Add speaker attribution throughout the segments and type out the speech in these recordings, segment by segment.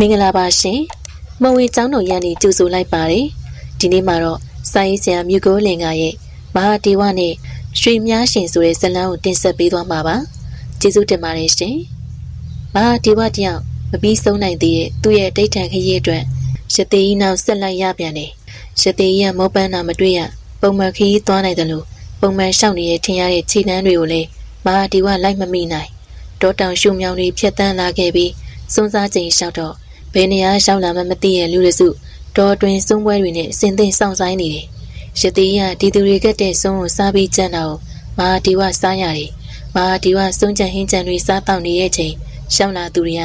Speaker 1: မင်္ဂလာပါရှင်မဝေကျောင်းတော်ရန်နေကြိုဆိုလိုက်ပါတယ်ဒီနေ့မှာတော့စာရေးဆရာမြူကိုလင်ကရဲ့မဟာဒေဝနဲ့ရွှေမြားရှင်ဆိုတဲ့ဇာတ်လမ်းကိုတင်ဆက်ပေးသွားမှာပါကျေးဇူးတင်ပါတယ်ရှင်မဟာဒေဝတယောက်မပြီးဆုံးနိုင်သေးတဲ့သူ့ရဲ့ဒိဋ္ဌံခရီးအတွက်ရသေးကြီးနောက်ဆက်လိုက်ရပြန်တယ်ရသေးကြီးကမောပန်းတာမတွေ့ရပုံမှန်ခရီးသွားနိုင်တယ်လို့ပုံမှန်ရှောက်နေတဲ့ထင်ရတဲ့ခြေနှမ်းတွေကိုလည်းမဟာဒေဝလိုက်မမိနိုင်တောတောင်ရှုံမြောင်တွေဖြတ်တန်းလာခဲ့ပြီးစွန်းစားချိန်လျှောက်တော့ ဘယ်နေရာရောက်လာမှမသိရဲ့လူတွေစုတောတွင်စွန်းပွဲတွေနဲ့စင်သိမ့်ဆောင်ဆိုင်နေတယ်။ရသေးရဒီသူတွေကတဲ့စွန်းကိုစားပြီးကြမ်းတာကိုမဟာဒီဝစားရတယ်။မဟာဒီဝစွန်းချန်ဟင်းချန်တွေစားတောက်နေတဲ့ချိန်ရှောက်လာသူတွေက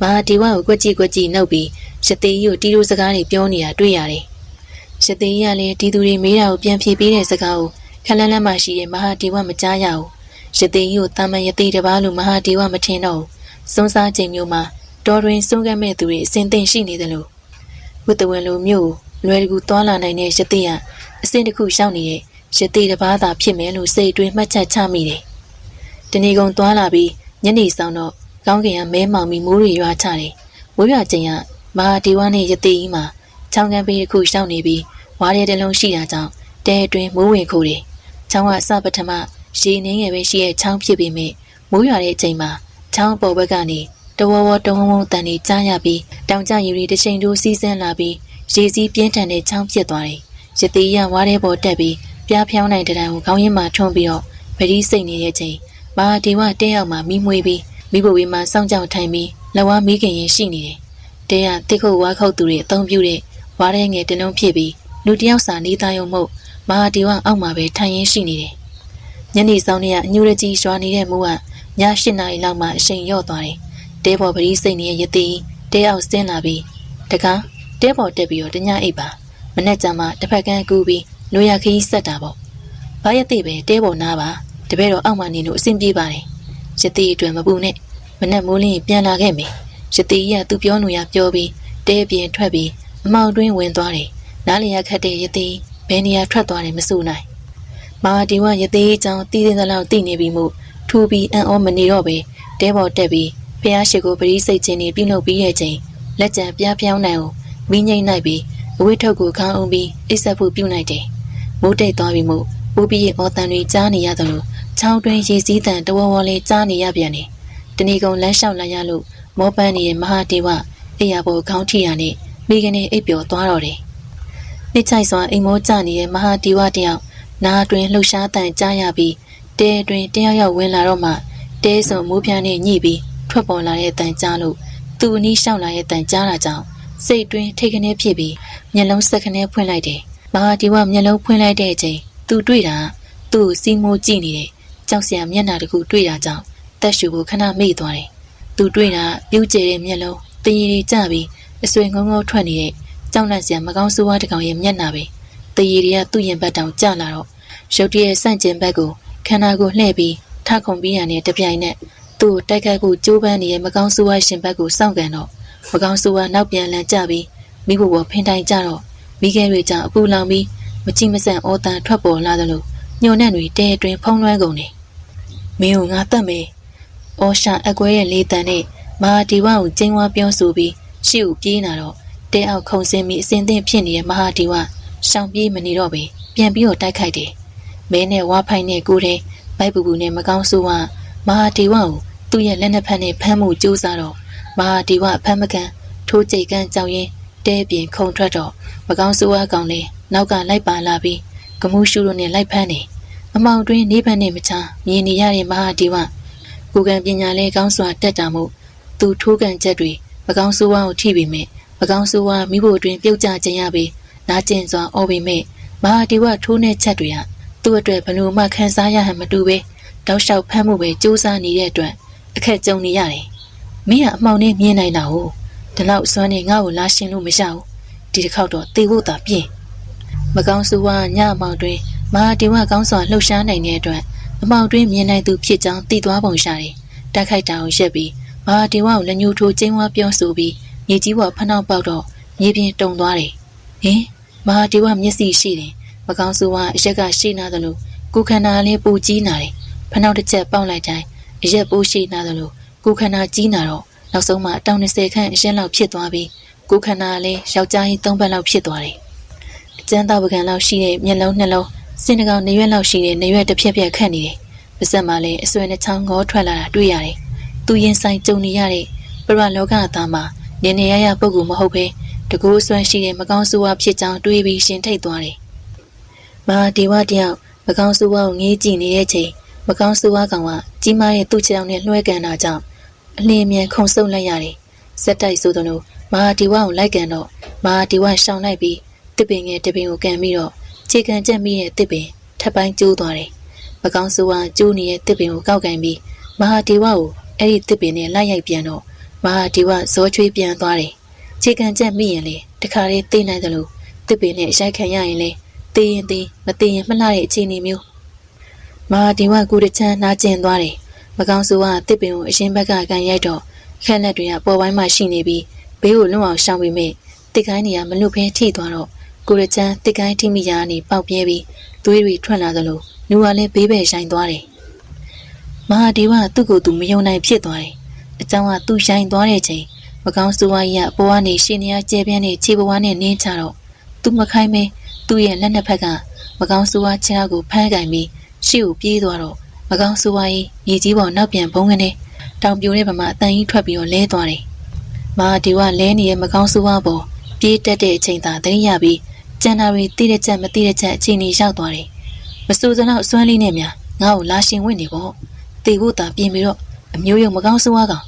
Speaker 1: မဟာဒီဝကိုကွက်ကြည့်ကွက်ကြည့်နှုတ်ပြီးရသေးကြီးကိုတီးလို့စကားတွေပြောနေတာတွေ့ရတယ်။ရသေးရလည်းဒီသူတွေမေးတာကိုပြန်ဖြေပေးတဲ့စကားကိုခက်လန်းလန်းမှရှိတဲ့မဟာဒီဝမကြားရဘူး။ရသေးကြီးကိုတာမန်ရသေးတပါးလို့မဟာဒီဝမထင်တော့ဘူး။စွန်းစားချိန်မျိုးမှာ တော်တွင်စွန့်ကပ်မဲ့သူတွေအစဉ်သင့်ရှိနေတယ်လို့ဝတ်တဝန်လိုမျိုးလွယ်တကူသွားလာနိုင်တဲ့ရသေးကအစဉ်တစ်ခုရှောက်နေတဲ့ရသေးတစ်ပါးသာဖြစ်မယ်လို့စိတ်အတွင်းမှတ်ချက်ချမိတယ်။တဏီကုံသွားလာပြီးညနေဆောင်တော့ကောင်းကင်ကမဲမောင်ပြီးမိုးတွေရွာချတယ်။မိုးရွာချိန်ကမဟာဒီဝါနဲ့ရသေးကြီးမှာချောင်းကမ်းပေးတစ်ခုရှောက်နေပြီးဝါးတဲ့တလုံးရှိတာကြောင့်တဲအတွင်းမိုးဝင်ခိုးတယ်။ချောင်းကအစပထမရေနှင်းငယ်ပဲရှိတဲ့ချောင်းဖြစ်ပေမဲ့မိုးရွာတဲ့ချိန်မှာချောင်းပေါ်ဘက်ကနေ တဝဝတဝဝတန်နေကြားရပြီးတောင်ကျရီတွေတစ်ချိန်တိုးစီးဆင်းလာပြီးရေစည်းပြင်းထန်တဲ့ချောင်းဖြစ်သွားတယ်။ရသေးရဝါးတဲ့ပေါ်တက်ပြီးပြားဖြောင်းနိုင်တဲ့တိုင်ကိုခေါင်းရင်းမှာထွန်းပြီးတော့ဗတိစိတ်နေတဲ့ချိန်မဟာဒီဝတဲရောက်မှာမိမွေးပြီးမိဘဝေးမှာစောင့်ကြောင်ထိုင်ပြီးလဝါမိခင်ရင်ရှိနေတယ်။တဲရတစ်ခုတ်ဝါခုတ်သူတွေအသုံးပြုတဲ့ဝါးတဲ့ငယ်တလုံးဖြစ်ပြီးလူတယောက်စာနေသားရုံမို့မဟာဒီဝအောက်မှာပဲထိုင်ရင်းရှိနေတယ်။ညနေဆောင်နေကအညူရကြီးရွာနေတဲ့မိုးကည၈နာရီလောက်မှအချိန်ရော့သွားတယ်။ တဲပေါ်ပရိစိတ်နေရသေးတဲအောင်ဆင်းလာပြီးတကားတဲပေါ်တက်ပြီးတော့တညအိပ်ပါမနဲ့ကြမှာတစ်ဖက်ကန်းကူးပြီးလိုရခီးဆက်တာပေါ့။ဘာရသိပဲတဲပေါ်နားပါတပည့်တော်အောက်မှာနေလို့အဆင်ပြေပါတယ်။ရသေးအတွက်မပူနဲ့မနဲ့မိုးလင်းပြန်လာခဲ့မယ်။ရသေးရသူပြောလို့ရပြောပြီးတဲပြင်ထွက်ပြီးအမောင်တွင်းဝင်သွားတယ်။နားလျာခတ်တဲ့ရသေးဘယ်နေရာထွက်သွားတယ်မစိုးနိုင်။မာဒီဝရသေးအကြောင်းတည်တဲ့လောက်သိနေပြီမို့ထူပြီးအံ့ဩမနေတော့ပဲတဲပေါ်တက်ပြီး ဖះရှိကိုပရိစိတ်ချင်းနေပြုလုပ်ပြီးရဲ့ချိန်လက်ကြံပြားပြောင်းနိုင်အောင်မိငိမ့်နိုင်ပြီးအဝိထုတ်ကိုခေါင်းအောင်ပြီးအိဆက်ဖို့ပြုနိုင်တယ်။မိုးတိတ်သွားပြီးမို့ပူပြီးရဲ့အော်တန်တွေကြားနေရသလိုချောင်းတွင်းရေစည်းတန်တဝဝလေးကြားနေရပြန်တယ်။တဏီကုံလမ်းလျှောက်လာရလို့မောပန်းနေရဲ့မဟာဒေဝအိယာဘောခေါင်းထိရနဲ့မိကနေအိပ်ပျော်သွားတော့တယ်။နှစ်ချိုက်စွာအိမ်မောကျနေတဲ့မဟာဒေဝတယောက်နားတွင်လှုပ်ရှားတန်ကြားရပြီးတဲတွင်တယောက်ယောက်ဝင်လာတော့မှတဲစုံမိုးပြားနဲ့ညှိပြီး ထွက်ပေါ်လာတဲ့တန်ကြားလို့သူ့အနီးရှောက်လာတဲ့တန်ကြားတာကြောင့်စိတ်တွင်းထိတ်ခနဲဖြစ်ပြီးမျက်လုံးစက်ခနဲဖွင့်လိုက်တယ်။မဟာဒီဝမျက်လုံးဖွင့်လိုက်တဲ့အချိန်သူတွေ့တာသူ့စီမိုးကြည့်နေတဲ့ကြောက်စရာမျက်နှာတစ်ခုတွေ့တာကြောင့်တက်ရှူကိုခဏမေ့သွားတယ်။သူတွေ့တာပြူးကျဲတဲ့မျက်လုံးတရီရီကျပြီးအဆွေငုံငုံထွက်နေတဲ့ကြောက်လန့်စရာမကောင်းဆိုးဝါးတစ်ကောင်ရဲ့မျက်နှာပဲ။တရီရီကသူ့ရင်ဘတ်တောင်ကျလာတော့ရုတ်တရက်ဆန့်ကျင်ဘက်ကိုခန္ဓာကိုလှည့်ပြီးထခုံပြီးရတဲ့တပြိုင်နက် သူ့တိုက်ခိုက်ဖို့ကြိုးပမ်းနေတဲ့မကောင်းဆိုးဝါးရှင်ဘက်ကိုစောင့်ကန်တော့မကောင်းဆိုးဝါးနောက်ပြန်လန်ကျပြီးမိဖို့ပေါ်ဖင်တိုင်ကြတော့မိခဲတွေကြောင့်အပူလောင်ပြီးမချိမဆန့်အော်တန်ထွက်ပေါ်လာသလိုညှို့နှံ့တွေတဲအတွင်းဖုံးလွှမ်းကုန်နေမင်းကိုငါတတ်မယ်အော်ရှာအကွဲရဲ့လေးတန်နဲ့မာဒီဝကိုကျင်းဝါပြောဆိုပြီးရှေ့ကိုပြေးလာတော့တဲအောက်ခုံစင်းပြီးအစင်းသင့်ဖြစ်နေတဲ့မဟာဒီဝရှောင်ပြေးမနေတော့ပဲပြန်ပြီးတော့တိုက်ခိုက်တယ်မဲနဲ့ဝါဖိုင်နဲ့ကိုတဲ့ဘိုက်ပူပူနဲ့မကောင်းဆိုးဝါမဟာဒီဝကို သူ့ရဲ့လက်နှစ်ဖက်နဲ့ဖမ်းမှုကြိုးစားတော့မဟာဒီဝဖမ်းမကန်ထိုးကြိတ်ကန်းကြောင်ရင်တဲပြင်ခုံထွက်တော့မကောင်းဆိုးဝါကောင်လေးနောက်ကလိုက်ပါလာပြီးကမှုရှုတို့နဲ့လိုက်ဖမ်းနေအမောင်တွင်းနေဖက်နဲ့မချမြင်နေရတဲ့မဟာဒီဝကိုကံပညာလဲကောင်းစွာတက်တာမို့သူထိုးကန်ချက်တွေမကောင်းဆိုးဝါကိုထိပေမဲ့မကောင်းဆိုးဝါမိဖို့တွင်ပြုတ်ကျခြင်းရပြီးနာကျင်စွာအော်ပေမဲ့မဟာဒီဝထိုးတဲ့ချက်တွေကသူ့အတွက်ဘလို့မှခံစားရဟန်မတူပဲတောက်လျှောက်ဖမ်းမှုပဲစူးစမ်းနေတဲ့အတွက် အခက်ကြုံနေရတယ်။မင်းကအမှောင်နဲ့မြင်နိုင်တာဟုတ်ဒီလောက်စွမ်းနေငါ့ကိုလာရှင်လို့မရဘူးဒီတစ်ခေါက်တော့တေဖို့သာပြင်မကောင်းဆိုးဝါညအမောင်တွင်မဟာဒီဝကောင်းစွာလှုပ်ရှားနိုင်တဲ့အတွက်အမောင်တွင်မြင်နိုင်သူဖြစ်ကြောင်းသိသွားပုံရှာတယ်။တိုက်ခိုက်တာကိုရက်ပြီးမဟာဒီဝကိုလက်ညှိုးထိုးကျင်းဝါပြောဆိုပြီးမြေကြီးပေါ်ဖနှောက်ပေါက်တော့မြေပြင်တုံသွားတယ်။ဟင်မဟာဒီဝမျက်စိရှိတယ်။မကောင်းဆိုးဝါအရက်ကရှိနာသလိုကိုခန္ဓာလေးပူကြီးနာတယ်။ဖနှောက်တစ်ချက်ပေါက်လိုက်တိုင်း အရက်ပိုးရှိနာသလိုကိုခန္ဓာကြီးနာတော့နောက်ဆုံးမှတောင်20ခန့်အရှင်းလောက်ဖြစ်သွားပြီးကိုယ်ခန္ဓာကလည်းယောက်ျားကြီး3ဘက်လောက်ဖြစ်သွားတယ်။အကျန်းသားပကံလောက်ရှိတဲ့မျက်လုံးနှလုံးစင်တကောင်နေရွက်လောက်ရှိတဲ့နေရွက်တစ်ဖြက်ဖြက်ခန့်နေတယ်။ပါစက်မှာလည်းအစွဲနှချောင်းငေါထွက်လာတာတွေ့ရတယ်။သူရင်ဆိုင်ကြုံနေရတဲ့ပရလောကအသားမှာနေနေရရပုဂ္ဂိုလ်မဟုတ်ဘဲတကူအစွမ်းရှိတဲ့မကောင်းဆိုးဝါးဖြစ်ကြောင်းတွေးပြီးရှင်ထိတ်သွားတယ်။မဟာဒီဝတယောက်မကောင်းဆိုးဝါးကိုငေးကြည့်နေတဲ့ချိန် မကောင်းဆိုးဝါးကောင်ကကြီးမားတဲ့သူ့ချောင်းနဲ့လွှဲကန်တာကြောင့်အလင်းမြန်ခုန်ဆုပ်လိုက်ရတယ်။စက်တိုက်ဆိုသလိုမဟာဒီဝကိုလိုက်ကန်တော့မဟာဒီဝရှောင်လိုက်ပြီးတစ်ပင်ငယ်တစ်ပင်ကိုကန်ပြီးတော့ခြေကန်ကျက်မိတဲ့တစ်ပင်ထပ်ပိုင်းကျိုးသွားတယ်။မကောင်းဆိုးဝါးကျိုးနေတဲ့တစ်ပင်ကိုကောက်ကန်ပြီးမဟာဒီဝကိုအဲ့ဒီတစ်ပင်နဲ့လိုက်ရိုက်ပြန်တော့မဟာဒီဝဇောချွေးပြန်သွားတယ်။ခြေကန်ကျက်မိရင်လေတခါလေးသိနိုင်တယ်လို့တစ်ပင်နဲ့ရိုက်ခံရရင်လေသိရင်သိမသိရင်မလှတဲ့အခြေအနေမျိုး မဟာဒီဝကူတချမ်းနာကျင်သွားတယ်။မကောင်းဆိုးဝါးတစ်ပင်ကိုအရှင်ဘက်ကကန်ရိုက်တော့ခက်လက်တွေကပေါ်ပိုင်းမှာရှိနေပြီးဘေးကိုလွတ်အောင်ရှောင်ပြီးမိတစ်ကိုင်းနေရမလွတ်ဖဲထိသွားတော့ကိုရချမ်းတစ်ကိုင်းထိမိရာကနေပေါက်ပြဲပြီးသွေးတွေထွက်လာသလိုလူကလည်းဘေးပဲရိုင်းသွားတယ်။မဟာဒီဝသူ့ကိုယ်သူမယုံနိုင်ဖြစ်သွားတယ်။အကြောင်းကသူရိုင်းသွားတဲ့ချိန်မကောင်းဆိုးဝါးကြီးကပေါ်ကနေရှင်နေရကျဲပြန်းနေခြေပွားနဲ့နင်းချတော့သူမခိုင်းမဲသူ့ရဲ့လက်နှစ်ဖက်ကမကောင်းဆိုးဝါးခြေထောက်ကိုဖမ်းကင်ပြီး ရှေ့ကိုပြေးသွားတော့မကောင်းဆိုးဝါးကြီးမြေကြီးပေါ်နောက်ပြန်ဘုံကနေတောင်ပြိုတဲ့ဗမာအတန်ကြီးထွက်ပြီးတော့လဲသွားတယ်။မဟာဒီဝလဲနေရဲ့မကောင်းဆိုးဝါးပေါ်ပြေးတက်တဲ့အချိန်သာတရိယာပြီးကျန်တာတွေတိတဲ့ချက်မတိတဲ့ချက်အချိန်ကြီးရောက်သွားတယ်။မစူစလောက်စွမ်းလေးနဲ့များငါ့ကိုလာရှင်ဝင်နေပေါ့။တေဖို့တာပြင်ပြီးတော့အမျိုးရုံမကောင်းဆိုးဝါးကောင်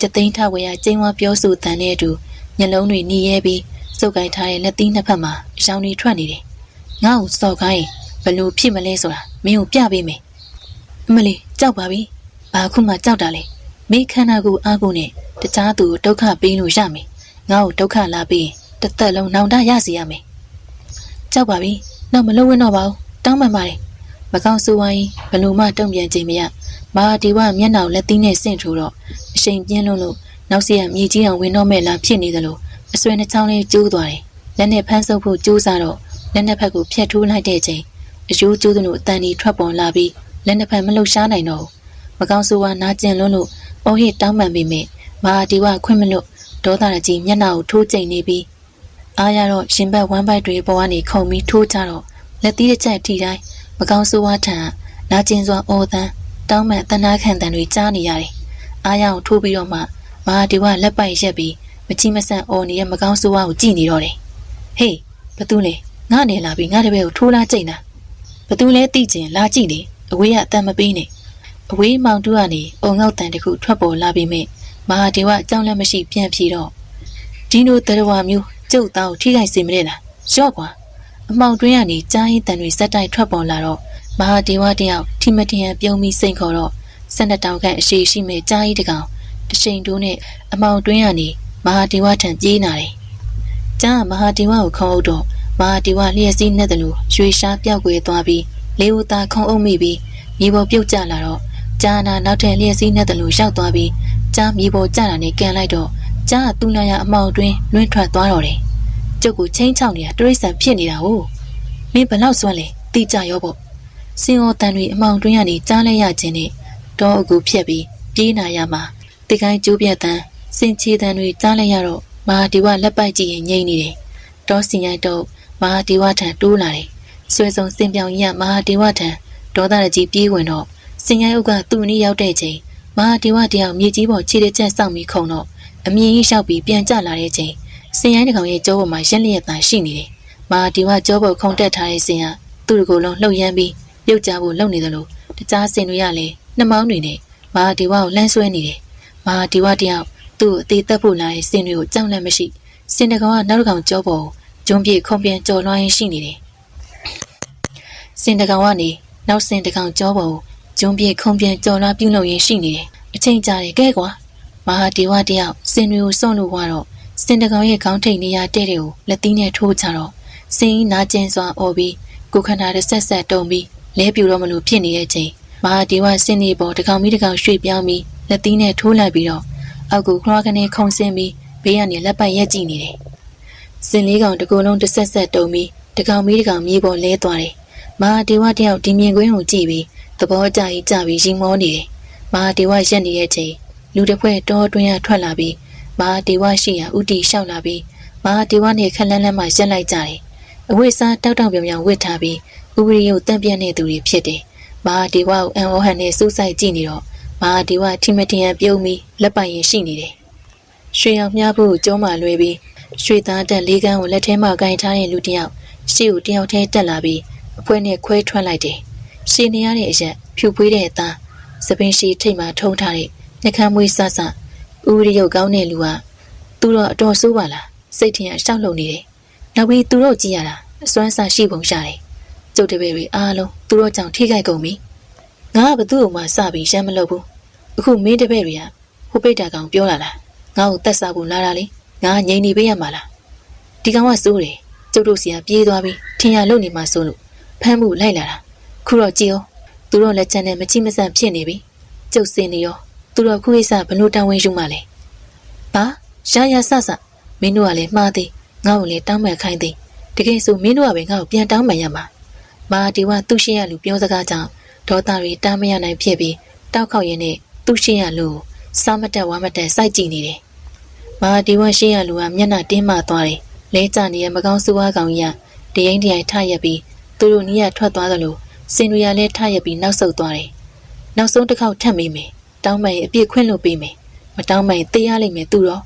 Speaker 1: ကြသိန်းထဝေရကျင်းဝါပြောဆိုတန်တဲ့အတူမျက်လုံးတွေหนีရဲပြီးစုပ်ကိုင်းထားတဲ့လက်သီးနှစ်ဖက်မှာရောင်တွေထွက်နေတယ်။ငါ့ကိုစော်ခိုင်းဘလို့ဖြစ်မလဲဆိုတာ မင်းကိုပြပေးမယ်။အမလီကြောက်ပါပြီ။ဘာခုမှကြောက်တာလဲ။မိခန္ဓာကိုအားကိုနဲ့တခြားသူကိုဒုက္ခပေးလို့ရမယ်။ငါ့ကိုဒုက္ခလာပြီးတစ်သက်လုံးနောင်တရစီရမယ်။ကြောက်ပါပြီ။နောက်မလုံးဝတော့ပါဘူး။တောင်းပန်ပါတယ်။မကောင်းဆိုးဝိုင်းဘလို့မှတုံ့ပြန်ခြင်းမရ။မာဒီဝမျက်နှာလက်သီးနဲ့ဆင့်ထိုးတော့အရှိန်ပြင်းလွန်းလို့နောက်စီကမြေကြီးအောင်ဝင်တော့မဲ့လားဖြစ်နေသလိုအဆွေနှချောင်းလေးကျိုးသွားတယ်။လက်နဲ့ဖမ်းဆုပ်ဖို့ကြိုးစားတော့လက်နှစ်ဖက်ကိုဖျက်ထိုးလိုက်တဲ့ချိန် အယိုးကျိုးသလိုအတန်ဒီထွက်ပေါ်လာပြီးလက်နှစ်ဖက်မလှုပ်ရှားနိုင်တော့ဘူး။မကောင်းဆိုးဝါနာကျင်လွန်းလို့အော်ဟစ်တောင်းပန်ပြီးမြမာဒီဝခွင့်မလို့ဒေါသရကြီးမျက်နှာကိုထိုးကျိန်နေပြီးအားရတော့ရှင်ဘက်ဝမ်းပိုက်တွေပေါ်ကနေခုံပြီးထိုးချတော့လက်သီးတစ်ချက်ထိတိုင်းမကောင်းဆိုးဝါထံနာကျင်စွာအော်တန်းတောင်းပန်တနာခံတန်တွေကြားနေရတယ်။အားရအောင်ထိုးပြီးတော့မှမာဒီဝလက်ပိုက်ရက်ပြီးမချီမဆန့်အော်နေတဲ့မကောင်းဆိုးဝါကိုကြည့်နေတော့တယ်။ဟေးဘသူလဲငါနေလာပြီးငါတပည့်ကိုထိုးလာကြိတ်တာ ဘသူလဲတိကျင်လာကြည့်နေအဝေးကအတန်မပေးနဲ့အဝေးမောင်တူကနေအုံငေါက်တန်တခုထွက်ပေါ်လာပြီးမြမဟာဒေဝအကြောင်းလည်းမရှိပြန်ဖြေတော့ဒီလိုတရဝမျိုးကျုပ်သားကိုထိခိုက်စေမလဲလားရော့ကွာအမောင်တွင်းကနေကြားရင်တန်တွေစက်တိုက်ထွက်ပေါ်လာတော့မဟာဒေဝတယောက်ထိမထင်ပြုံးပြီးစိန်ခေါ်တော့စက်နှစ်တောင်ခန့်အရှိရှိမဲ့ကြားကြီးတကောင်တရှိန်တိုးနဲ့အမောင်တွင်းကနေမဟာဒေဝထံပြေးလာတယ်ကြားမဟာဒေဝကိုခေါ်အုပ်တော့ မဟာဒီဝလျှက်စီးနဲ့တလူရွှေရှားပြောက်ွယ်သွားပြီးလေးဦးသားခုံအုပ်မိပြီးမြေပေါ်ပြုတ်ကျလာတော့ကြာနာနောက်ထပ်လျှက်စီးနဲ့တလူရောက်သွားပြီးကြားမြေပေါ်ကျတာနဲ့ကန်လိုက်တော့ကြားကသူ့နာရအမောက်တွင်းလွင့်ထွက်သွားတော့တယ်ကျုပ်ကိုချင်းချောင်းနေတာတရိษံဖြစ်နေတာဟုတ်မင်းဘလောက်စွမ်းလဲတိကြရောပေါ့စင်အော်တန်တွေအမောင်တွင်းကနေကြားလဲရခြင်းနဲ့တောအကူဖြက်ပြီးပြေးနာရမှာတိကိုင်းကျိုးပြတ်တန်းစင်ချေတန်တွေကြားလဲရတော့မာဒီဝလက်ပိုက်ကြည့်ရင်ငိမ့်နေတယ်တောစင်ရိုက်တော့ မဟာဒေဝထံတိုးလာတယ်။ဆွေစုံစင်ပြောင်ကြီးကမဟာဒေဝထံဒေါသရကြီးပြေးဝင်တော့စင်ရိုက်ဥကသူ့နီးရောက်တဲ့ချိန်မဟာဒေဝတယောက်မြေကြီးပေါ်ခြေတစ်ချက်စောင့်ပြီးခုံတော့အမြင်ကြီးလျှောက်ပြီးပြန်ကျလာတဲ့ချိန်စင်ရိုက်တကောင်ရဲ့ကြောပေါ်မှာရက်လျက်သာရှိနေတယ်။မဟာဒေဝကြောပေါ်ခုံတက်ထားတဲ့စင်ကသူ့တကူလုံးလှုပ်ရမ်းပြီးပြုတ်ကြဖို့လုပ်နေသလိုတခြားစင်တွေရလည်းနှမောင်းတွေနဲ့မဟာဒေဝကိုလှမ်းဆွဲနေတယ်။မဟာဒေဝတယောက်သူ့အသေးသက်ဖို့လာတဲ့စင်တွေကိုကြောက်လန့်မရှိစင်တကောင်ကနောက်တစ်ကောင်ကြောပေါ် ဂျုံပြေခုံပြန်ကြော်လွှမ်းရင်းရှိနေတယ်။စင်တကောင်ကနေနောက်စင်တကောင်ကြောပေါ်ဂျုံပြေခုံပြန်ကြော်လွှမ်းပြုတ်လို့ရင်းရှိနေတယ်။အချိန်ကြာတယ်ကဲကွာ။မဟာဒေဝတယောက်စင်တွေကိုစွန့်လို့ွားတော့စင်တကောင်ရဲ့ခေါင်းထိပ်နေရတဲ့တဲ့ကိုလက်သီးနဲ့ထိုးချတော့စင်ကြီးနာကျင်စွာအော်ပြီးကိုခန္ဓာတစ်ဆက်ဆက်တုံပြီးလဲပြူတော့မလို့ဖြစ်နေတဲ့ချိန်မဟာဒေဝစင်နေပေါ်တကောင်မီတကောင်ရွှေ့ပြောင်းပြီးလက်သီးနဲ့ထိုးလိုက်ပြီးတော့အောက်ကိုခရွားကနေခုံဆင်းပြီးဘေးကနေလက်ပတ်ရက်ကြည့်နေတယ် စင်လေးကောင်တကူလုံးတစ်ဆက်ဆက်တုံပြီးတကောင်မီးတကောင်မြေပေါ်လဲသွားတယ်။မဟာဒေဝတယောက်ဒီမြင်ကွင်းကိုကြည့်ပြီးသဘောကျကြီးကြပြီးရင်မောနေတယ်။မဟာဒေဝရက်နေတဲ့အချိန်လူတစ်ဖွဲ့တောတွင်းရထွက်လာပြီးမဟာဒေဝရှိရာဥတီလျှောက်လာပြီးမဟာဒေဝနဲ့ခက်လန်းလန်းမှရက်လိုက်ကြတယ်အဝိစားတောက်တောက်ပြောင်ပြောင်ဝစ်ထားပြီးဥပရိယုတ်တန့်ပြန့်နေသူတွေဖြစ်တယ်မဟာဒေဝကိုအံဩဟန်နဲ့စူးစိုက်ကြည့်နေတော့မဟာဒေဝထိမထင်ရန်ပြုံးပြီးလက်ပိုင်ရင်ရှိနေတယ်ရွှေအောင်မြဖို့ကိုကျုံးမှလွှဲပြီး ရွှေသားတက်လေးကန်းကိုလက်ထဲမှာကင်ထားတဲ့လူတစ်ယောက်ရှေ့ကိုတယောက်တည်းတက်လာပြီးအဖွဲနဲ့ခွဲထွက်လိုက်တယ်ရှင်းနေရတဲ့အရက်ဖြူပွေးတဲ့အသားစပင်းရှိထိတ်မှထုံးထားတဲ့နှကမ်းမွေးဆဆဥရိယုတ်ကောင်းတဲ့လူကသူတော့အတော်ဆိုးပါလားစိတ်ထင်ရရှောက်လုံနေတယ်နောက်ပြီးသူတို့ကြည့်ရတာအစွမ်းစားရှိပုံရှာတယ်ကျုပ်တပည့်တွေအားလုံးသူတို့ကြောင့်ထိခိုက်ကုန်ပြီငါကဘသူ့ကိုမှစပြီးရမ်းမလုပ်ဘူးအခုမင်းတပည့်တွေကဟိုပိတ်တာကောင်ပြောလာလားငါ့ကိုတက်စားဖို့လာတာလေ ငါငိန်နေပေးရမှာလားဒီကောင်ကစိုးတယ်ကျုပ်တို့စီကပြေးသွားပြီးထင်ရလုံနေမှစိုးလို့ဖမ်းမှုလိုက်လာတာခုတော့ကြည်အောင်သူတို့လက်ချက်နဲ့မချိမဆန့်ဖြစ်နေပြီကျုပ်စင်နေရောသူတို့ခုကိစ္စဘလို့တောင်းဝင်ယူမှလဲဘာရရဆဆမင်းတို့ကလည်းမှားသေးငါ့ကိုလည်းတောင်းပန်ခိုင်းသေးတကယ်ဆိုမင်းတို့ကပဲငါ့ကိုပြန်တောင်းပန်ရမှာမာဒီဝသူ့ရှင်းရလူပြောစကားကြောင့်ဒေါသတွေတားမရနိုင်ဖြစ်ပြီးတောက်ခေါက်ရင်းနဲ့သူ့ရှင်းရလူစားမတက်ဝါမတက်စိုက်ကြည့်နေတယ် မာဒီဝရှင်းရလူကမျက်နှာတင်းမာသွားတယ်လဲကျနေရမကောင်းဆိုးဝါးကောင်ကြီးကတရင်တရိုင်ထရက်ပြီးသူတို့နီးရထွက်သွားသလိုစင်ရီယာလဲထရက်ပြီးနောက်ဆုတ်သွားတယ်နောက်ဆုံးတစ်ခေါက်ထပ်မိမယ်တောင်းပန်ရင်အပြစ်ခွင့်လို့ပေးမယ်မတောင်းပန်ရင်တေးရလိမ့်မယ်သူတော့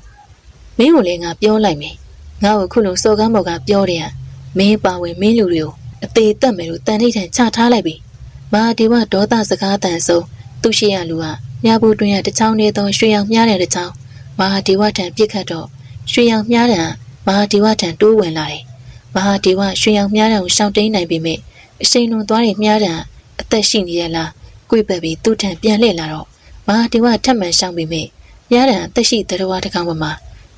Speaker 1: မင်းကိုလည်းငါပြောလိုက်မယ်ငါ့ကိုခုလုံးစော်ကားမော်ကပြောတယ်ဟာမင်းပါဝင်မင်းလူတွေကိုအသေးတက်မယ်လို့တန်ထိတ်ထန်ချထားလိုက်ပြီမာဒီဝဒေါသစကားတန်ဆုံးသူရှိရလူကမြားဘူးတွင်ရတချောင်းနေသောရွှေရောင်မြားတဲ့တချောင်း မဟာဒီဝထံပြစ်ခတ်တော့ရွှေရောင်မြားတံမဟာဒီဝထံတိုးဝင်လာတယ်မဟာဒီဝရွှေရောင်မြားတံကိုရှောင်တိန်နိုင်ပေမဲ့အရှိန်လွန်သွားတဲ့မြားတံအသက်ရှိနေရလားကြွေပတ်ပြီးသူ့ထံပြန်လှည့်လာတော့မဟာဒီဝထပ်မံရှောင်ပေမဲ့မြားတံအသက်ရှိသတ္တဝါတစ်ကောင်ပေါ်မှာ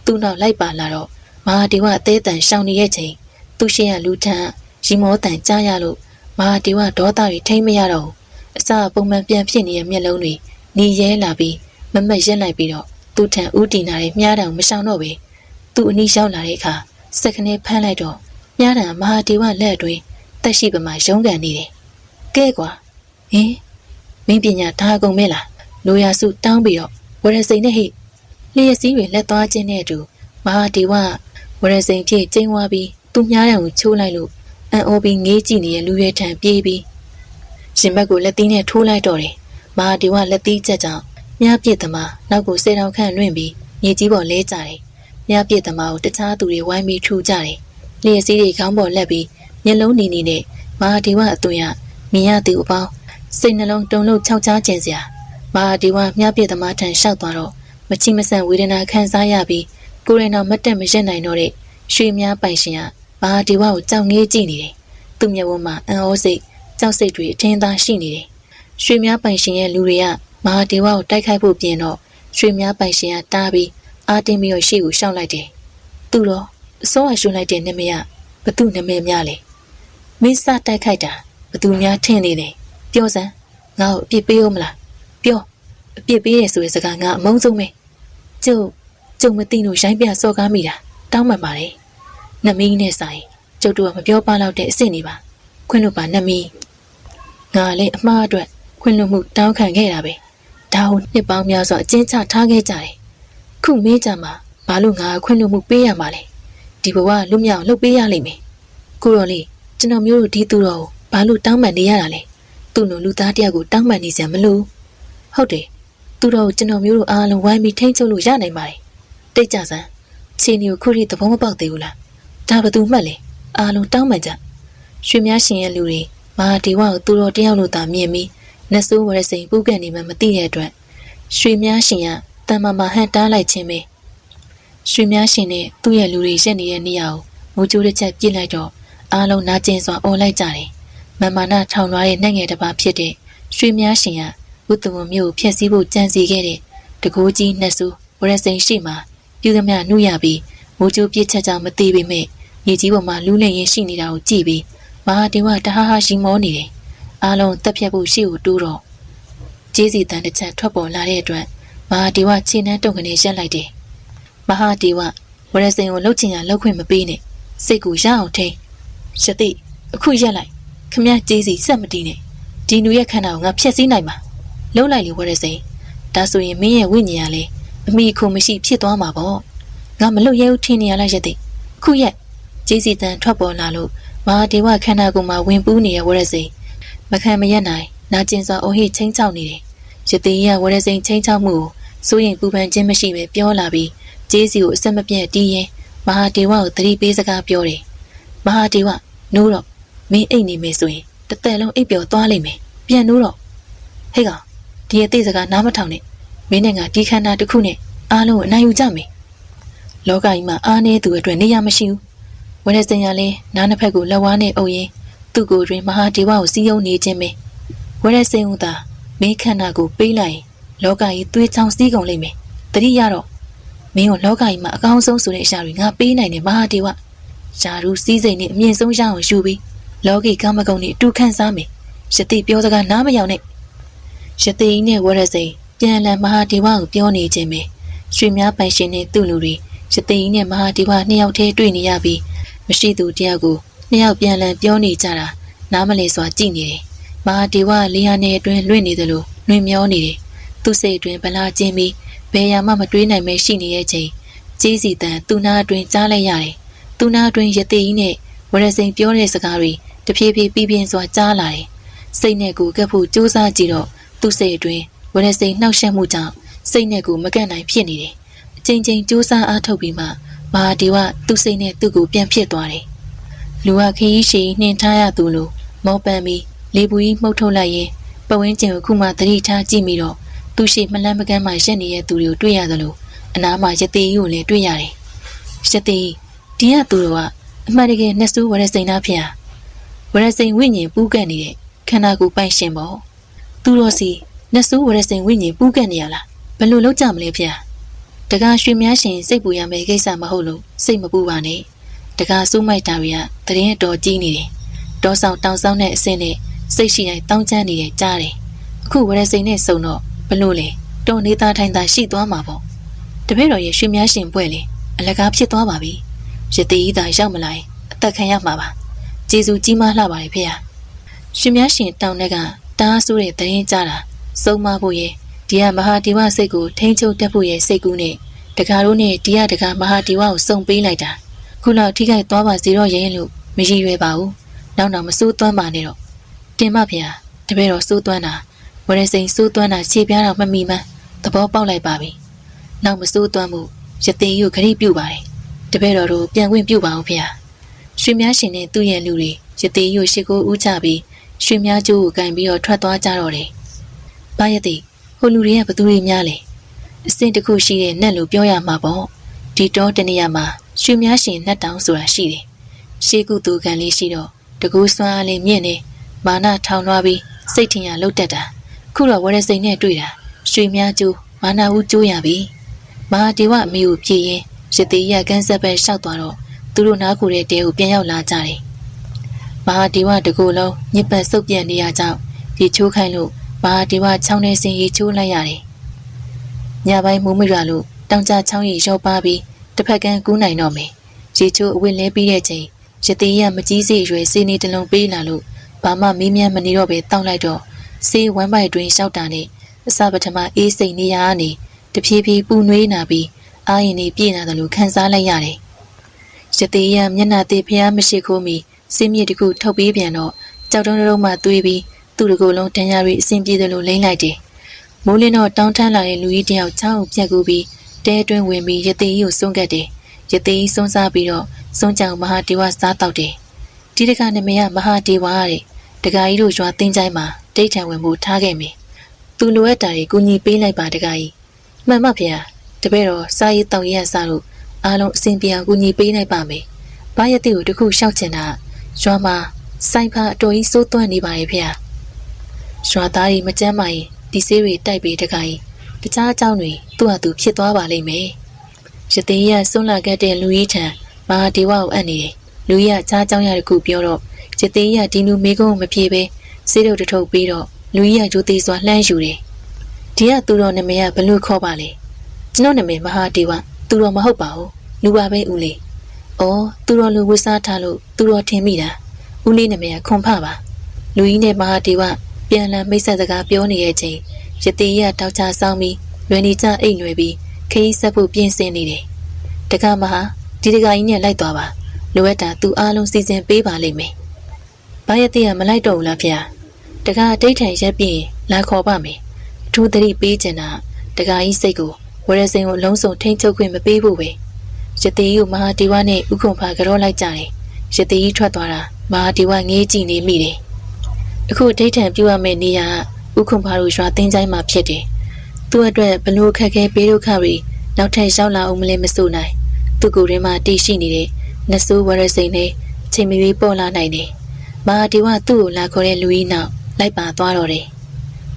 Speaker 1: သူ့နောက်လိုက်ပါလာတော့မဟာဒီဝအသေးတန်ရှောင်နေရဲ့ချိန်သူ့ရှင်းရလူထံရီမောတန်ကြားရလို့မဟာဒီဝဒေါသတွေထိမ့်မရတော့ဘူးအစပုံမှန်ပြန်ဖြစ်နေတဲ့မျက်လုံးတွေหนีရဲလာပြီးမမက်ရက်လိုက်ပြီးတော့ သူ့ထံဥတီနာတဲ့မြားတံမရှောင်တော့ပဲသူ့အနီးရောက်လာတဲ့အခါစက်ကနေဖမ်းလိုက်တော့မြားတံမဟာဒီဝလက်အတွင်းတက်ရှိပမာရုံးကန်နေတယ်ကဲကွာဟင်မင်းပညာဒါကုန်မဲလားလိုရာစုတောင်းပြီးတော့ဝရစိန်နဲ့ဟိလျှက်စည်းတွေလက်သွားခြင်းနဲ့အတူမဟာဒီဝဝရစိန်ဖြစ်ကျင်းဝါပြီးသူမြားတံကိုချိုးလိုက်လို့အန်အိုပြီးငေးကြည့်နေတဲ့လူရဲထံပြေးပြီးရှင်ဘက်ကိုလက်သီးနဲ့ထိုးလိုက်တော့တယ်မဟာဒီဝလက်သီးချက်ကြောင့် မြားပြစ်သမားနောက်ကိုစေတောင်ခန့်လွင့်ပြီးမြေကြီးပေါ်လဲကြတယ်မြားပြစ်သမားကိုတခြားသူတွေဝိုင်းပြီးထူကြတယ်လျှက်စည်းတွေခေါင်းပေါ်လက်ပြီးမျက်လုံးနေနေနဲ့မဟာဒီဝအသွင်ရမြင်ရသူအပေါင်းစိတ်နှလုံးတုန်လှုပ်ခြောက်ခြားခြင်းစရာမဟာဒီဝမြားပြစ်သမားထံလျှောက်သွားတော့မချိမဆန့်ဝေဒနာခံစားရပြီးကိုယ်ရင်တော်မတ်တက်မရက်နိုင်တော့တဲ့ရွှေမြားပိုင်ရှင်ကမဟာဒီဝကိုကြောက်ငေးကြည့်နေတယ်သူ့မျက်ဝန်းမှာအံ့ဩစိတ်ကြောက်စိတ်တွေအထင်သာရှိနေတယ်ရွှေမြားပိုင်ရှင်ရဲ့လူတွေက မဟာဒီဝကိုတိုက်ခိုက်ဖို့ပြင်တော့ရွှေမြားပိုင်ရှင်ကတားပြီးအာတင်းပြီးတော့ရှေ့ကိုရှောက်လိုက်တယ်သူတော့အစောအရှုံးလိုက်တဲ့နမရဘသူနမများလဲမင်းစတိုက်ခိုက်တာဘသူများထင်နေတယ်ပြောစမ်းငါ့ကိုအပြစ်ပေးဦးမလားပြောအပြစ်ပေးရဆိုတဲ့စကားငါအမုန်းဆုံးပဲကျုပ်ကျုံမသိလို့ရိုင်းပြစော်ကားမိတာတောင်းပန်ပါတယ်နမီးနဲ့ဆိုင်ကျုပ်တို့ကမပြောပါတော့တဲ့အစ်စ်နေပါခွင့်လို့ပါနမီးငါလည်းအမှားအတွက်ခွင့်လွှတ်မှုတောင်းခံခဲ့တာပဲ ဒါကိုနှစ်ပေါင်းများစွာအကျဉ်းချထားခဲ့ကြတယ်ခုမေးကြမှာဘာလို့ငါခွင့်လွှတ်မှုပေးရမှာလဲဒီဘဝလွတ်မြောက်လုပ်ပေးရလိမ့်မယ်ကိုရော်လေးကျွန်တော်မျိုးတို့ဒီသူတော်ကိုဘာလို့တောင်းပန်နေရတာလဲသူ့လိုလူသားတယောက်ကိုတောင်းပန်နေစရာမလိုဟုတ်တယ်သူတော်ကိုကျွန်တော်မျိုးတို့အားလုံးဝိုင်းပြီးထိန်းချုပ်လို့ရနိုင်ပါတယ်တိတ်ကြစမ်းချီနီကိုခုရိသဘောမပေါက်သေးဘူးလားဒါဘသူမှတ်လဲအားလုံးတောင်းပန်ကြရွှေများရှင်ရဲ့လူတွေမဟာဒီဝကိုသူတော်တယောက်လို့သာမြင်ပြီး နတ်ဆိုးဝရစိန်ပူးကန်နေမှမသိတဲ့အတွက်ရွှေများရှင်ကတန်မာမာဟန်တားလိုက်ခြင်းပဲရွှေများရှင်နဲ့သူ့ရဲ့လူတွေရက်နေတဲ့နေရာကိုမိုးကြိုးတစ်ချက်ပြစ်လိုက်တော့အားလုံးနာကျင်စွာអော်လိုက်ကြတယ်မမနာထောင်လွှားတဲ့နှက်ငယ်တစ်ပါးဖြစ်တဲ့ရွှေများရှင်ကဥတ္တဝမျိုးကိုဖျက်ဆီးဖို့ကြံစီခဲ့တဲ့တကိုးကြီးနှက်ဆိုးဝရစိန်ရှိမှပြုသမျှနှုတ်ရပြီးမိုးကြိုးပြစ်ချက်ကြောင့်မသိပေမဲ့မြေကြီးပေါ်မှာလူးလည်ရင်ရှိနေတာကိုကြည့်ပြီးမဟာဒေဝတဟားဟားရှိမောနေတယ် အားလုံးတက်ဖြတ်ဖို့ရှိကိုတိုးတော့ကျေးစီတန်တစ်ချက်ထွက်ပေါ်လာတဲ့အတွက်မဟာဒေဝခြေနှမ်းတုံကနေရက်လိုက်တယ်မဟာဒေဝဝရစိန်ကိုလှုပ်ချင်ရလှုပ်ခွင့်မပေးနဲ့စိတ်ကိုရအောင်ထိန်ရတိအခုရက်လိုက်ခမကျေးစီစက်မတီးနဲ့ဒီနူရဲ့ခန္ဓာကိုငါဖျက်ဆီးနိုင်မှာလှုပ်လိုက်လေဝရစိန်ဒါဆိုရင်မင်းရဲ့ဝိညာဉ်ကလည်းအမိခုမရှိဖြစ်သွားမှာပေါ့ငါမလွတ်ရဲဘူးထင်နေရလားယသိအခုရက်ကျေးစီတန်ထွက်ပေါ်လာလို့မဟာဒေဝခန္ဓာကိုယ်မှာဝင်ပူးနေတဲ့ဝရစိန် မခံမရက်နိုင်နာကျင်စွာအိုဟိချင်းချောက်နေတယ်ယသိရဝရစိန်ချင်းချောက်မှုကိုစိုးရင်ပူပန်ခြင်းမရှိပဲပြောလာပြီးကျေးစီကိုအဆက်မပြတ်တီးရင်မဟာဒေဝကိုသတိပေးစကားပြောတယ်မဟာဒေဝနိုးတော့မင်းအိတ်နေမယ်ဆိုရင်တစ်သက်လုံးအိပ်ပျော်သွားလိမ့်မယ်ပြန်နိုးတော့ဟေ့ကောင်ဒီအသေးစကားနားမထောင်နဲ့မင်းနဲ့ငါဒီခန္ဓာတစ်ခုနဲ့အားလုံးကိုအနိုင်ယူကြမယ်လောကကြီးမှာအားနည်းသူအတွက်နေရာမရှိဘူးဝရစင်ရလဲနားနှစ်ဖက်ကိုလက်ဝါးနဲ့အုပ်ရင်း သူ့ကိုယ်တွင်မဟာဒေဝကိုစီးယုံနေခြင်းပဲဝရစင်ဦးသာမင်းခန္ဓာကိုပေးလိုက်ရင်လောကကြီးသွေးချောင်းစည်းကုန်လိမ့်မယ်တတိရတော့မင်းကိုလောကကြီးမှာအကောင်းဆုံးဆိုတဲ့အရာတွေငါပေးနိုင်တယ်မဟာဒေဝယာရုစည်းစိမ်နဲ့အမြင့်ဆုံးရအောင်ယူပြီးလောကီကမ္မကုံနဲ့အတူခန့်စားမယ်ယတိပြောစကားနားမရောက်နဲ့ယတိနဲ့ဝရစိန်ပြန်လည်မဟာဒေဝကိုပြောနေခြင်းပဲရွှေများပိုင်ရှင်နဲ့သူ့လူတွေယတိနဲ့မဟာဒေဝနှစ်ယောက်တည်းတွေ့နေရပြီးမရှိသူတယောက်ကို နှစ်ယောက်ပြန်လည်ပြောနေကြတာနားမလည်စွာကြည့်နေတယ်မဟာဒေဝလေးဟာနဲ့အတွင်းလွင့်နေသလိုလွင့်မျောနေတယ်သူ့စိတ်အတွင်းဗလာကျင်းပြီးဘယ်ရာမှမတွေးနိုင်မဲရှိနေတဲ့ချိန်ကြီးစီတန်သူ့နာအတွင်းကြားလိုက်ရတယ်သူ့နာအတွင်းယတိနဲ့ဝရစိန်ပြောတဲ့စကားတွေတဖြည်းဖြည်းပြီးပြင်းစွာကြားလာတယ်စိတ်နဲ့ကိုကပ်ဖို့ကြိုးစားကြည့်တော့သူ့စိတ်အတွင်းဝရစိန်နှောက်ယှက်မှုကြောင့်စိတ်နဲ့ကိုမကန့်နိုင်ဖြစ်နေတယ်အချိန်ချင်းကြိုးစားအားထုတ်ပြီးမှမဟာဒီဝသူ့စိတ်နဲ့သူ့ကိုပြန်ဖြစ်သွားတယ် လူကခရီးရှိနှင်ထားရသူလိုမောပန်းပြီးလေပူကြီးမှုတ်ထုတ်လိုက်ရင်ပဝင်းကျင်ကိုခုမှသတိထားကြည့်မိတော့သူရှိမလန်းမကန်းမှရက်နေတဲ့သူတွေကိုတွေ့ရသလိုအနားမှာရသေးကြီးကိုလည်းတွေ့ရတယ်ရသေးဒီကသူတို့ကအမှန်တကယ်နှစ်ဆူးဝရစိန်သားဖြစ်ဟာဝရစိန်ဝိညာဉ်ပူးကန့်နေတဲ့ခန္ဓာကိုယ်ပိုင်ရှင်ပေါ့သူတော်စီနှစ်ဆူးဝရစိန်ဝိညာဉ်ပူးကန့်နေရလားဘယ်လိုလုပ်ကြမလဲဖေတကားရွှေများရှင်စိတ်ပူရမယ့်ကိစ္စမဟုတ်လို့စိတ်မပူပါနဲ့ တကားစိုးမိုက်တာတွေကတရင်တော်ကြီးနေတယ်တောဆောင်တောင်ဆောင်တဲ့အဆင့်နဲ့စိတ်ရှိတိုင်းတောင်းချမ်းနေတယ်ကြားတယ်အခုဝရစိန်နဲ့စုံတော့ဘလို့လဲတော်နေသားထိုင်သားရှိသွားမှာပေါ့တပည့်တော်ရဲ့ရွှေများရှင်ပွဲလေအလကားဖြစ်သွားပါပြီရသေးဤသာရောက်မလာရင်အသက်ခံရမှာပါကျေးဇူးကြီးမားလှပါတယ်ဖေ။ရှင်များရှင်တောင်းတဲ့ကတားဆိုးတဲ့တရင်ကြတာစုံမဖို့ရဲ့ဒီကမဟာဒီဝစိတ်ကိုထိန်းချုပ်တတ်ဖို့ရဲ့စိတ်ကူးနဲ့တကားတို့နဲ့ဒီကတကားမဟာဒီဝကိုစုံပေးလိုက်တာ ခုလောက်ထိခိုက်သွားပါစေတော့ရဲ့လို့မရည်ရွယ်ပါဘူးနောက်တော့မစိုးသွမ်းပါနဲ့တော့တင်မဖေ။တပည့်တော်စိုးသွမ်းတာဝရစိန်စိုးသွမ်းတာခြေပြားတော့မမီမှန်းသဘောပေါက်လိုက်ပါပြီနောက်မစိုးသွမ်းမှုရတင်ယူခရီးပြုပါတယ်တပည့်တော်တို့ပြန်ခွင့်ပြုပါအောင်ဖေ။ရွှေများရှင်နဲ့သူ့ရဲ့လူတွေရသေးရုပ်ရှိကိုဦးချပြီးရွှေများကျိုးကိုကင်ပြီးတော့ထွက်သွားကြတော့တယ်။ဘာရသေးဟိုလူတွေကဘသူတွေများလဲ။အစင်တစ်ခုရှိတဲ့နတ်လို့ပြောရမှာပေါ့။ဒီတော့တနေရာမှာ ရွှေများရှင်နှက်တောင်ဆိုတာရှိတယ်။ရှေးကုသူကန်လေးရှိတော့တကူစွမ်းအားလေးမြင့်နေမာနထောင်လွှားပြီးစိတ်ထင်ရလှုပ်တက်တာ။ခုတော့ဝရစိန်နဲ့တွေ့တာရွှေများကျိုးမာနာဦးကျိုးရပြီ။မဟာဒေဝအမေကိုဖြည့်ရင်ရသေးရကန်းဆက်ပဲရှောက်သွားတော့သူတို့နားကိုတဲ့တဲကိုပြန်ရောက်လာကြတယ်။မဟာဒေဝတကူလုံးညစ်ပတ်ဆုပ်ပြန်နေရကြောင်းရေချိုးခိုင်းလို့မဟာဒေဝချောင်းထဲစင်ရေချိုးလိုက်ရတယ်။ညပိုင်းမိုးမိရလို့တောင်ကျချောင်းရီရောပါပြီး တစ်ဖက်ကန်းကူးနိုင်တော့မယ်။ရေချိုးအဝတ်လဲပြီးတဲ့ချိန်ရသေးရမကြီးစေရွယ်စေနေတလုံးပေးလာလို့ဘာမှမီးမြန်းမနေတော့ပဲတောက်လိုက်တော့စေးဝမ်းပိုက်တွင်ရှောက်တာနဲ့အစပထမအေးစိန်နေရကနေတဖြည်းဖြည်းပူနွေးနာပြီးအာရင်နေပြည့်နာတယ်လို့ခံစားလိုက်ရတယ်။ရသေးရမျက်နှာသေးဖျားမရှိခိုးမီစင်းမြစ်တခုထုတ်ပေးပြန်တော့ကြောက်တုံးတုံးမှသွေးပြီးသူ့တကူလုံးတန်ရာရီအဆင်ပြေတယ်လို့လိမ့်လိုက်တယ်။မိုးလင်းတော့တောင်းထမ်းလာတဲ့လူကြီးတယောက်ချောင်းကိုပြက်ကူပြီး တဲအတွင်းဝင်ပြီးရသေးကြီးကိုစွန့်ကတ်တယ်။ရသေးကြီးစွန့်စားပြီးတော့စွန့်ကြောင်မဟာဒေဝစားတောက်တယ်။ဒီတကနမေကမဟာဒေဝရတဲ့တကကြီးတို့ရွာတင်းချိုင်းမှာဒိတ်ထံဝင်ဖို့ထားခဲ့မယ်။သူလိုအပ်တာတွေကူညီပေးလိုက်ပါတကကြီး။မှန်ပါဗျာ။တပည့်တော်စားရေးတောက်ရရစားလို့အားလုံးအစဉ်ပြေအောင်ကူညီပေးနိုင်ပါမယ်။ဘာရတိကိုတခုရှောက်ချင်တာရွာမှာစိုက်ဖာအတော်ကြီးစိုးသွမ်းနေပါရဲ့ဖေ။ရွာသားတွေမကြမ်းပါရင်ဒီဆေးတွေတိုက်ပေးတခါကြီး တခြားအကြောင်းတွေသူ့ဟာသူဖြစ်သွားပါလိမ့်မယ်။ရသေးရဆွန့်လာခဲ့တဲ့လူကြီးထံမဟာဒေဝကိုအပ်နေတယ်။လူကြီးကခြားကြောင်းရတခုပြောတော့ရသေးရဒီလူမေကုန်းမပြေပဲဆေးတို့တထုပ်ပြီးတော့လူကြီးကဂျိုသေးစွာလှမ်းယူတယ်။ဒီကသူတော်နာမည်ကဘလို့ခေါ်ပါလဲ။ကျွန်တော်နာမည်မဟာဒေဝသူတော်မဟုတ်ပါဘူးလူပါပဲဦးလေး။အော်သူတော်လူဝတ်စားထားလို့သူတော်ထင်မိတာ။ဦးလေးနာမည်ကခွန်ဖပါ။လူကြီးနဲ့မဟာဒေဝပြန်လည်မိတ်ဆက်စကားပြောနေရဲ့ချိန် ရသေးရတောက်ချဆောင်ပြီးလွယ်နေကြအိတ်လွယ်ပြီးခရီးဆက်ဖို့ပြင်ဆင်နေတယ်တက္ကမဟာဒီတက္ကကြီးနဲ့လိုက်သွားပါလိုအပ်တာသူအားလုံးစီစဉ်ပေးပါလိမ့်မယ်ဘာရတဲ့ကမလိုက်တော့ဘူးလားဖေတက္ကဒိတ်ထန်ရက်ပြီးလာခေါ်ပါမယ်အထူးသတိပေးချင်တာတက္ကကြီးစိတ်ကိုဝရစင်ကိုအလုံးစုံထိမ့်ချုပ်ခွင့်မပေးဘူးပဲရသေးကြီးကိုမဟာဒီဝနဲ့ဥခုံဖာကြောလိုက်ကြတယ်ရသေးကြီးထွက်သွားတာမဟာဒီဝငေးကြည့်နေမိတယ်အခုဒိတ်ထန်ပြရမယ့်နေရာက ဥခုံဖာတို့ရွာတင်းချိုင်းမှာဖြစ်တယ်သူ့အတွက်ဘလို့ခက်ခဲပေးဒုက္ခတွေနောက်ထပ်ရောက်လာအောင်မလဲမစိုးနိုင်သူ့ကိုယ်ထဲမှာတည်ရှိနေတဲ့နဆိုးဝရစိန်နဲ့ချိန်မီပြီးပေါ်လာနိုင်တယ်မဟာဒီဝသူ့ကိုလာခေါ်တဲ့လူကြီးနောက်လိုက်ပါသွားတော့တယ်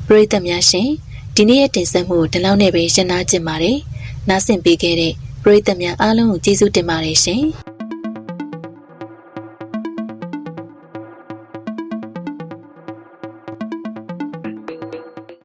Speaker 1: ပရိသတ်များရှင်ဒီနေ့ရဲ့တင်ဆက်မှုကိုဒီလောက်နဲ့ပဲရှင်းနာကျင်ပါတယ်နားဆင်ပေးခဲ့တဲ့ပရိသတ်များအားလုံးကိုကျေးဇူးတင်ပါတယ်ရှင်